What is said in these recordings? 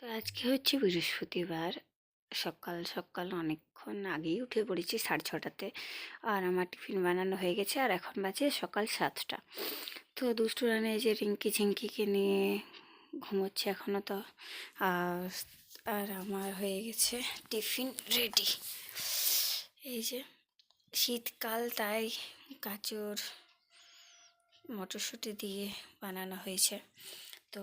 তো আজকে হচ্ছে বৃহস্পতিবার। সকাল সকাল অনেকক্ষণ আগেই উঠে পড়েছি সাড়ে ছটাতে। আর আমার টিফিন বানানো হয়ে গেছে আর এখন বাজে সকাল সাতটা। তো দুষ্টু রানে যে রিঙ্কি ঝিঙ্কিকে নিয়ে ঘুমোচ্ছে এখনও তো। আর আর আমার হয়ে গেছে টিফিন রেডি। এই যে শীতকাল তাই গাজর, মটরশুঁটি দিয়ে বানানো হয়েছে। তো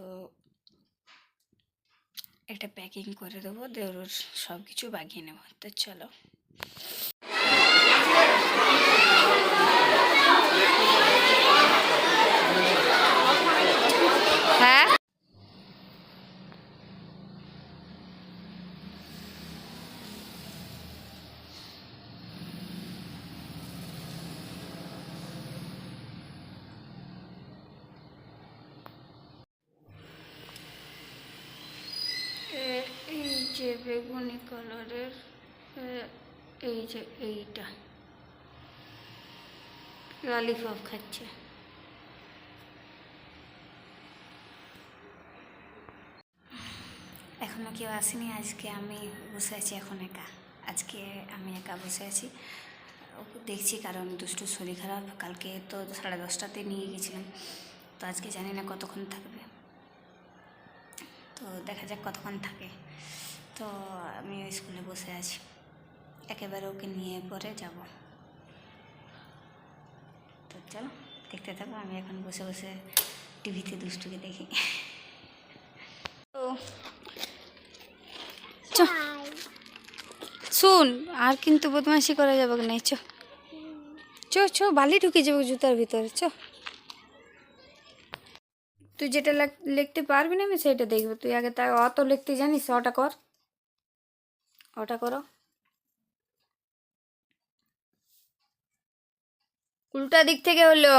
একটা প্যাকিং করে দেবো দেওয়ার সব কিছু বাগিয়ে নেব। তো চলো হ্যাঁ এ- এই যে বেগুনি কালারের এই যে এইটা। ললিপপ খাচ্ছে। এখনও কেউ আসেনি, আজকে আমি বসে আছি এখন একা। আজকে আমি একা বসে আছি। দেখছি কারণ দুষ্টু শরীর খারাপ। কালকে তো সাড়ে দশটাতে নিয়ে গেছিলাম। তো আজকে জানি না কতক্ষণ থাকবে। তো দেখা যাক কতক্ষণ থাকে। তো আমি স্কুলে বসে আছি। একেবারে ওকে নিয়ে পরে যাব। তো চলো, দেখতে থাকো, আমি এখন বসে বসে টিভিতে দুষ্টুকে দেখি। তো, চ। শুন, আর কিন্তু বদমাইশি করা যাবে না চ। চ চ, বালি ঢুকে যাবে জুতার ভিতরে, চ। তুই যেটা লেখ- লিখতে পারবি না, আমি সেটা দেখব। তুই আগে তা অত লিখতে জানিস ওটা কর। ওটা করো। উল্টা দিক থেকে হলো।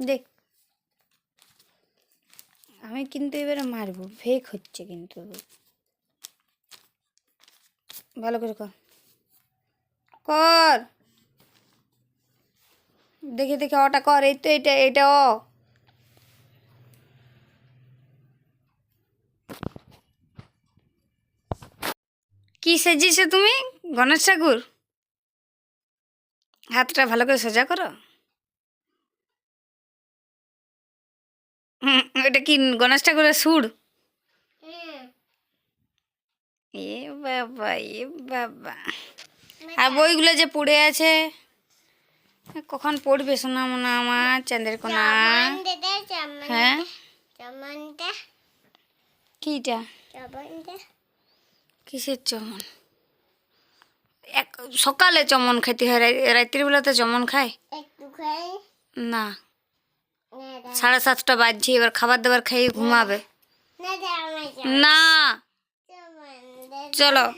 দেখ। আমি কিন্তু এবারে মারবো ফেক হচ্ছে কিন্তু। ভালো করে কর। কর। দেখে দেখে ওটা কর, এই তো এটা এটা ও। কি সেজিয়েছো তুমি গণেশ ঠাকুর? হাতটা ভালো করে সোজা করো। এটা কি গণেশ ঠাকুরের সুর? এ। বাবা এ বাবা। আর বইগুলো যে পড়ে আছে কখন পড়বে শোনা মনে আমার চাঁদের কোনা? হ্যাঁ? কিটা? কিসের চমন? এক সকালে চমন খেতে হয় রা- রাত্রির বেলাতে চমন খায়? না। সাড়ে সাতটা বাজছে এবার খাবার দাবার খেয়ে ঘুমাবে। না চলো।